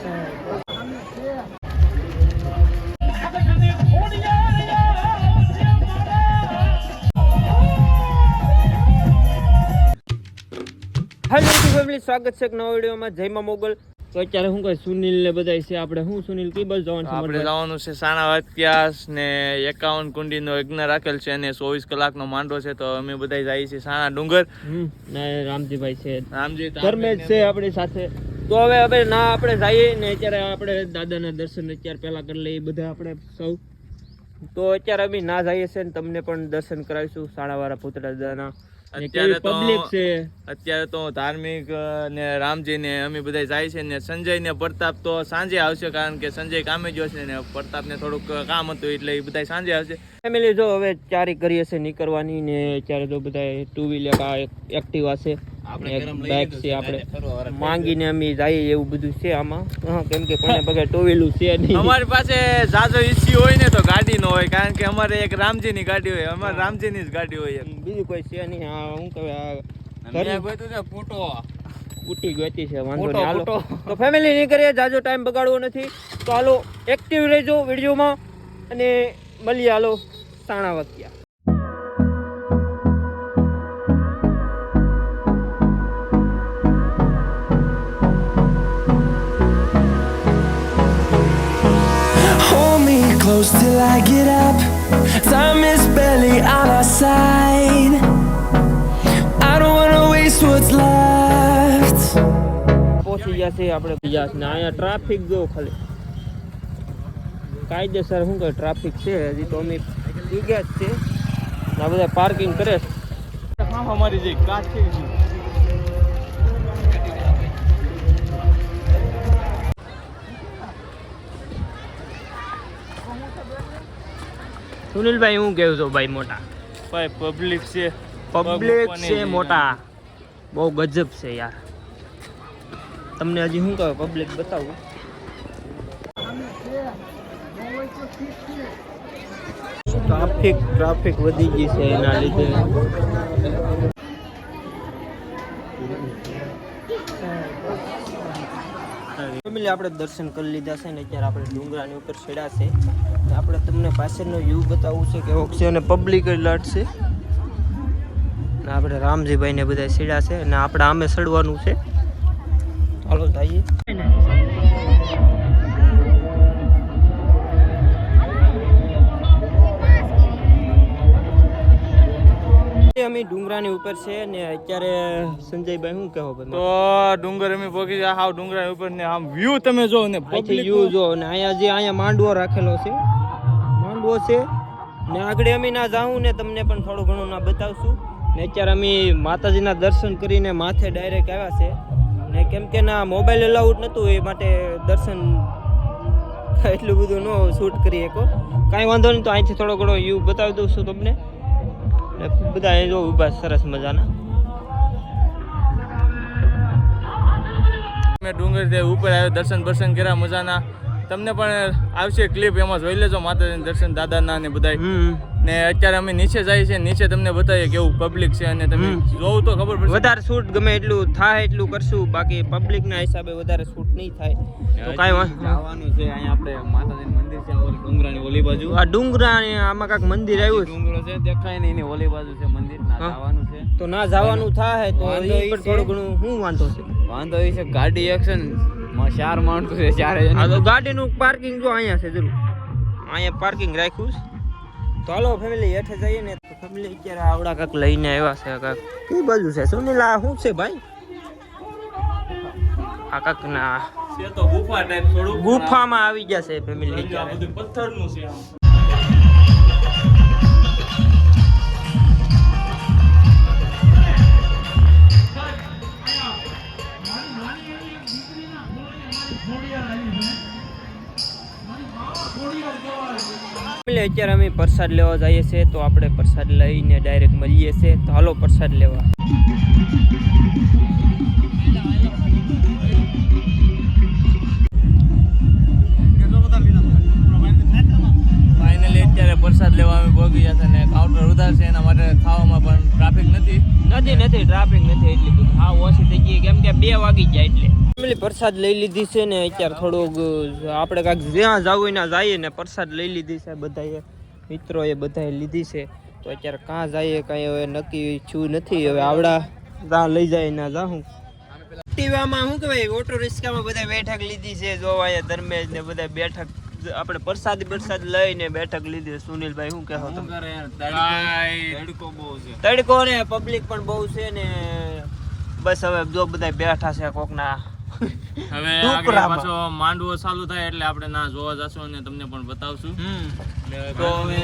Hello family સ્વાગત છે એક નવા વિડીયોમાં. જયમાં મોગલ. તો અત્યારે શું કહે સુનિલ ને બધા છે. આપણે શું સુનિલ કઈ બસ જવાનું છે આપણે? જવાનું છે સાણા અત્યાસ ને એકાવન કુંડી નો યજ્ઞ રાખેલ છે અને ચોવીસ કલાક નો માંડો છે. તો અમે બધા જઈએ છીએ સાણા ડુંગર. ને રામજીભાઈ છે. રામજી ધર્મેશ છે આપણી સાથે. તો હવે હવે ના આપણે જઈએ ને અત્યારે આપણે દાદાના દર્શન અત્યારે પહેલાં કરી લઈએ બધા આપણે સૌ. તો અત્યારે અમે ના જઈએ છે ને તમને પણ દર્શન કરાવીશું સાડાવાળા પુતળા દાદાના. અત્યારે તો- અત્યારે તો ધાર્મિક ને રામજી ને અમે બધા જાય છે ને સંજય ને પ્રતાપ તો સાંજે આવશે કારણ કે સંજય કામે ગયો છે ને પ્રતાપ ને થોડુંક કામ હતું એટલે એ બધા સાંજે આવશે. ફેમિલી જો હવે ચારી કરીએ છે નીકળવાની ને અત્યારે તો બધા ટુ વ્હીલર એક્ટિવા છે. બાઇક છે આપણે માંગીને અમે જઈએ એવું બધું છે આમાં. કેમ કે કોઈને પગે ટુ વ્હીલું છે નહીં. અમારી પાસે જાજો ઈચ્છી હોય ને તો ગાડી ન હોય કારણ કે અમારે એક રામજીની ગાડી હોય અમારે રામજીની જ ગાડી હોય. બીજું કોઈ છે નહીં. આ હું આ મેં ઘરની છે ફૂટો. ઉટી ગોતી છે વાંધો નહીં હાલો. તો ફેમિલી નહીં કરીએ જાજો ટાઈમ બગાડવો નથી. તો હાલો એક્ટિવ રહેજો વિડીયોમાં. અને મળીએ હાલો સાણા વાગ્યા. Close till I get up. Time is barely on our side. I don't wanna waste what's left. પહોંચી ગયા છે આપણે બીજા ને અહીંયા ટ્રાફિક જો ખાલી કાયદેસર શું કહે ટ્રાફિક છે હજી તો અમે ગયા જ છે આ બધા પાર્કિંગ કરે છે અમારી જે કાચ છે સુનિલભાઈ હું કેવું છું ભાઈ મોટા? ભાઈ પબ્લિક છે. પબ્લિક છે મોટા. બહુ ગજબ છે યાર. તમને હજી શું કહે પબ્લિક બતાવું? ટ્રાફિક ટ્રાફિક વધી ગઈ છે એના લીધે. ફેમિલી આપણે દર્શન કરી લીધા છે ને અત્યારે આપણે ડુંગરાની ઉપર છેડા છે. આપણે તમને પાછળનો વ્યૂ બતાવવું છે કેવો છે અને પબ્લિક લટ છે ને આપણે રામજીભાઈ ને બધા સીડા છે અને આપણે આમે સડવાનું છે. ચાલો જઈએ અમે ડુંગરાની ઉપર છે ને અત્યારે સંજયભાઈ શું કહો તો ડુંગર અમે પહોંચી ગયા. હાવ ડુંગર ઉપર ને આમ વ્યૂ તમે જો ને અહીંથી public યુ જો ને અહીંયા જે અહીંયા માંડવો રાખેલો છે માંડવો છે. ને આગળ અમે ના જાઉં ને તમને પણ થોડું ઘણું ના બતાવશું. ને અત્યારે અમે માતાજીના દર્શન કરીને માથે ડાયરેક્ટ આવ્યા છે. ને કેમ કે ના મોબાઈલ અલાઉડ નહોતું એ માટે દર્શન એટલું બધું ન શૂટ કરી શકો કાંઈ વાંધો નહીં, તો અહીંથી થોડો ઘણો યુ બતાવી દઉં છું તમને. બધા અહીં જો ઊભા સરસ મજાના. અમે ડુંગર ઉપર આવ્યો દર્શન દર્શન કર્યા, મજાના. તમને પણ આવશે ક્લિપ એમાં જોઈ લેજો માતાજીના દર્શન દાદાના ને બધાય. ને અત્યારે અમે નીચે જઈએ છીએ નીચે તમને બતાવીએ કેવું પબ્લિક છે અને તમે. જોવું તો ખબર પડશે. વધારે શૂટ ગમે એટલું થાય એટલું કરશું બાકી પબ્લિક ના હિસાબે વધારે શૂટ નહીં થાય. તો કાંઈ વાંધો આવવાનું છે અહીંયા આપણે માતાજીનું મંદિર છે ઓલી ડુંગરાની ઓલી બાજુ. આ ડુંગરાની આમાં કાંક મંદિર આવ્યું છે. ડુંગરો છે દેખાય નહીં એની ઓલી બાજુ છે મંદિર ના જવાનું છે. તો ના જવાનું થાય તો થોડું ઘણું શું વાંધો છે? વાંધો એ છે ગાડી એક્શન ચાર માણસો છે ચારે આ તો ગાડીનું પાર્કિંગ જો અહીંયા છે જરૂર. અહીંયા પાર્કિંગ રાખ્યું છે. તો હાલો ફેમિલી હેઠે જઈએ ને તો ફેમિલી અત્યારે આવડા કાક લઈને આવ્યા છે કાક. કઈ બાજુ છે? સુનિલ આ શું છે ભાઈ? આ કાક ના. તો ગુફા ટાઈપ થોડું ગુફામાં આવી ગયા છે ફેમિલી પથ્થરનું છે એટલે અત્યારે અમે પ્રસાદ લેવા જઈએ છીએ તો આપણે પ્રસાદ લઈને ડાયરેક્ટ મળીએ છીએ. તો હાલો પ્રસાદ લેવા. ફાઇનલી અત્યારે પ્રસાદ લેવા અમે પહોંચી ગયા છે અને કાઉન્ટર ઉધાર એના માટે ખાવામાં પણ ટ્રાફિક નથી. નથી નથી ટ્રાફિક નથી એટલી બધું. હા ઓછી થઈ ગઈ. કેમ કે બે વાગી જાય એટલે. ફેમિલી પ્રસાદ લઈ લીધી છે ને અત્યારે થોડુંક આપણે કાંઈક જ્યાં જવું હોય ત્યાં જઈએ ને પ્રસાદ લઈ લીધી છે બધાએ મિત્રોએ બધાએ લીધી છે. તો અત્યારે કાં જઈએ કાંઈ હવે નક્કી છું નથી. હવે આવડા ત્યાં લઈ જાય ના જાઉં એક્ટિવામાં શું કહેવાય ઓટો રિક્ષામાં બધા બેઠક લીધી છે જો અહીંયા ધર્મેશ ને બધા બેઠક આપણે પ્રસાદ પ્રસાદ લઈને બેઠક લીધી સુનિલભાઈ શું કહેવો તમે? તડકો બહુ છે. તડકો ને પબ્લિક પણ બહુ છે ને બસ હવે જો બધા બેઠા છે કોકના હવે આગળ પાછો માંડવો ચાલુ થાય એટલે આપણે ના જોવા જશું અને તમને પણ બતાવશું. તો હવે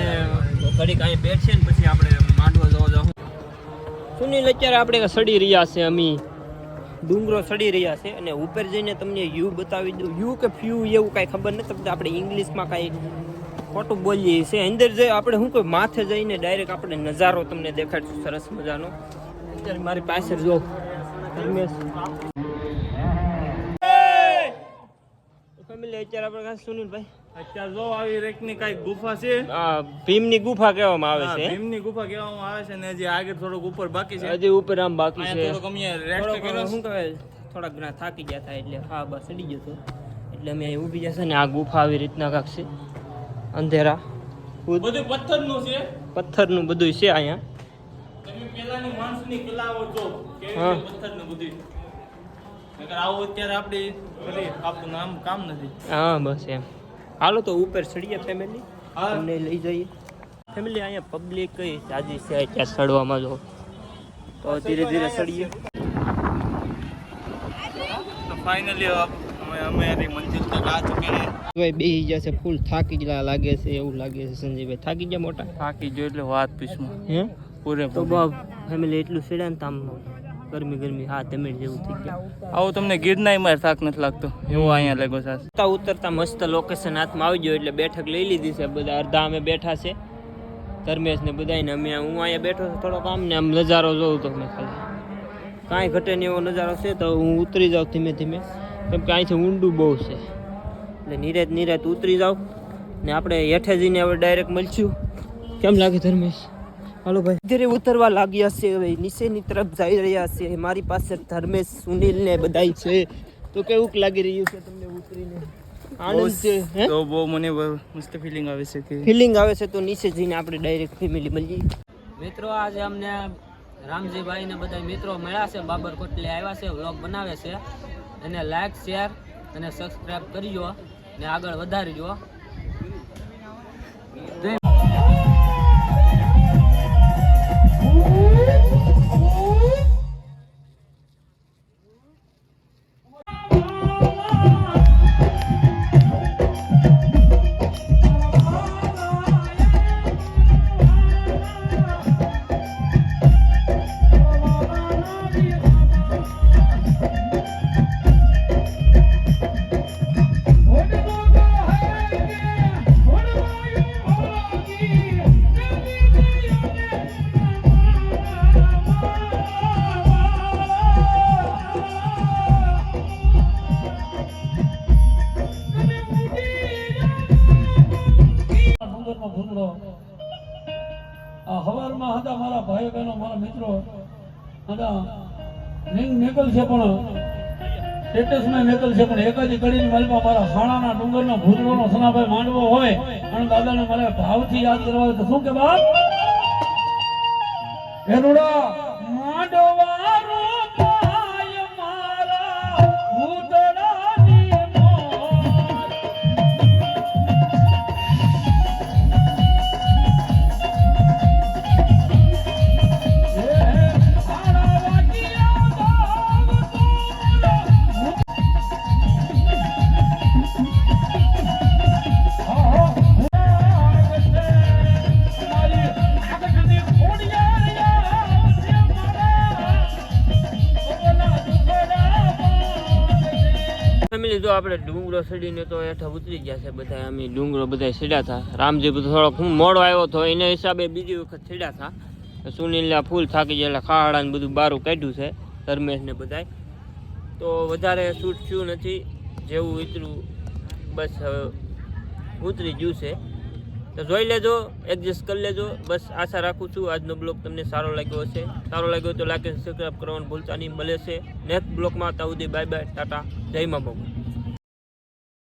ઘડીક અહીં બેઠશે ને પછી આપણે માંડવો જોવા જાઉં. સુનિલ અત્યારે આપણે સડી રહ્યા છે અમી. ડુંગરો સડી રહ્યા છે અને ઉપર જઈને તમને યુ બતાવી દઉં. યુ કે ફ્યુ એવું કાંઈ ખબર નથી તમને આપણે ઇંગ્લિશમાં કાંઈ ખોટું બોલીએ છે અંદર જઈ આપણે શું કહ્યું માથે જઈને ડાયરેક્ટ આપણે નજારો તમને દેખાડશું. સરસ મજાનો. અત્યારે મારી પાસે જો ફેમિલી અત્યારે આપણે કાંઈ સુનિલભાઈ અત્યારે જો આવી રેકની કાંઈક ગુફા છે. આ ભીમની ગુફા કહેવામાં આવે છે. ભીમની ગુફા કહેવામાં આવે છે ને હજી આગળ થોડોક ઉપર બાકી છે. હજી ઉપર આમ બાકી છે. અહીંયા અમે રેસ્ટ કર્યો શું કહેવાય થોડાક ઘણા થાકી ગયા હતા એટલે હા બસ ચડી ગયો હતો. એટલે અમે અહીં ઊભી જશે ને આ ગુફા આવી રીતના કાંક છે. અંધેરા. બધું પથ્થરનું છે? પથ્થરનું બધું છે અહીંયા. તમે માણસની કલાઓ જો. પથ્થરનું બધું આવું અત્યારે આપણે આપણું નામ કામ નથી. હા બસ એમ. હાલો તો ઉપર ચડીએ ફેમિલી હા. તમને લઈ જઈએ. ફેમિલી અહીંયા પબ્લિક જાજી છે ત્યાં ચડવામાં જો. તો ધીરે ધીરે ચડીએ. ફાઇનલી અમે અમારી મંજિલ તક આ ચૂકે ભાઈ બેસી જશે ફૂલ થાકી ગયેલા લાગે છે એવું લાગે છે સંજયભાઈ થાકી ગયા મોટા? થાકી ગયો એટલે વાત પીસમાં. હે? પૂરે તો બાપ ફેમિલી એટલું સેડા ને તામ ગરમી ગરમી હા તમે જેવું થઈ ગયા. આવું તમને ગીરના મારે થાક નથી લાગતો? એવું અહીંયા લાગો છે ઉતરતા ઉતરતા મસ્ત લોકેશન હાથમાં આવી ગયો એટલે બેઠક લઈ લીધી છે બધા. અડધા અમે બેઠા છે. ધર્મેશ ને બધાને અમે હું અહીંયા બેઠો છું થોડોક આમ ને આમ નજારો જોઉં તો મેં ખાલી. કાંઈ ઘટે ને એવો નજારો છે તો હું ઉતરી જાઉં ધીમે ધીમે. કેમ કે અહીંથી ઊંડું બહુ છે. એટલે નિરાત નિરાત ઉતરી જાઉં ને આપણે હેઠે જઈને હવે ડાયરેક્ટ મળશું. કેમ લાગે ધર્મેશ? હાલો ભાઈ. ધીરે ઉતરવા લાગ્યા છે હવે નીચેની તરફ જઈ રહ્યા છે. મારી પાસે ધર્મેશ સુનિલ ને બધાય છે. તો કેવું લાગી રહ્યું છે તમને ઉતરીને? આનંદ છે તો બહુ મને મસ્ત ફિલિંગ આવે છે કે ફિલિંગ આવે છે તો નીચે જઈને આપણે ડાયરેક્ટ ફેમિલી મળીએ. મિત્રો આજે અમને રામજીભાઈ ને બધા મિત્રો મળ્યા છે બાબર કોટલે આવ્યા છે વ્લોગ બનાવે છે. એને લાઈક શેર અને સબસ્ક્રાઇબ કરજો ને આગળ વધારજો ભાઈઓ બહેનો મારા મિત્રો બધા રિંગ નેકલ છે પણ, સ્ટેટસમાં નેકલ છે પણ એક જ કડીની માલમાં મારા હાણાના ડુંગરનો ભૂતળોનો સનાભાઈ માંડવો હોય અને દાદાને મારે ભાવથી યાદ કરવા તો શું કે બાપ? એનુડા માંડવારો ફેમિલી જો આપણે ડુંગરો સડીને તો હેઠા ઉતરી ગયા છે બધા અમે ડુંગરો બધા સડ્યા હતા રામજી બધો થોડોક હું મોડો આવ્યો હતો એના હિસાબે બીજી વખત સડ્યા હતા સુનિલના ફૂલ થાકી ગયેલા ખાડા ને બધું બારું કાઢ્યું છે, ધર્મેશ ને બધાય. તો વધારે શૂટ થયું નથી, જેવું ઉતર્યું બસ ઉતરી ગયું છે. તો જોઈ લેજો એડજસ્ટ કરી લેજો. બસ આશા રાખું છું આજનો બ્લોગ તમને સારો લાગ્યો હશે. સારો લાગ્યો તો લાઈક સબસ્ક્રાઈબ કરવાનું ભૂલતા નહીં. મળે છે નેક્સ્ટ બ્લોગમાં. તાઉદી બાય બાય ટાટા. જય મા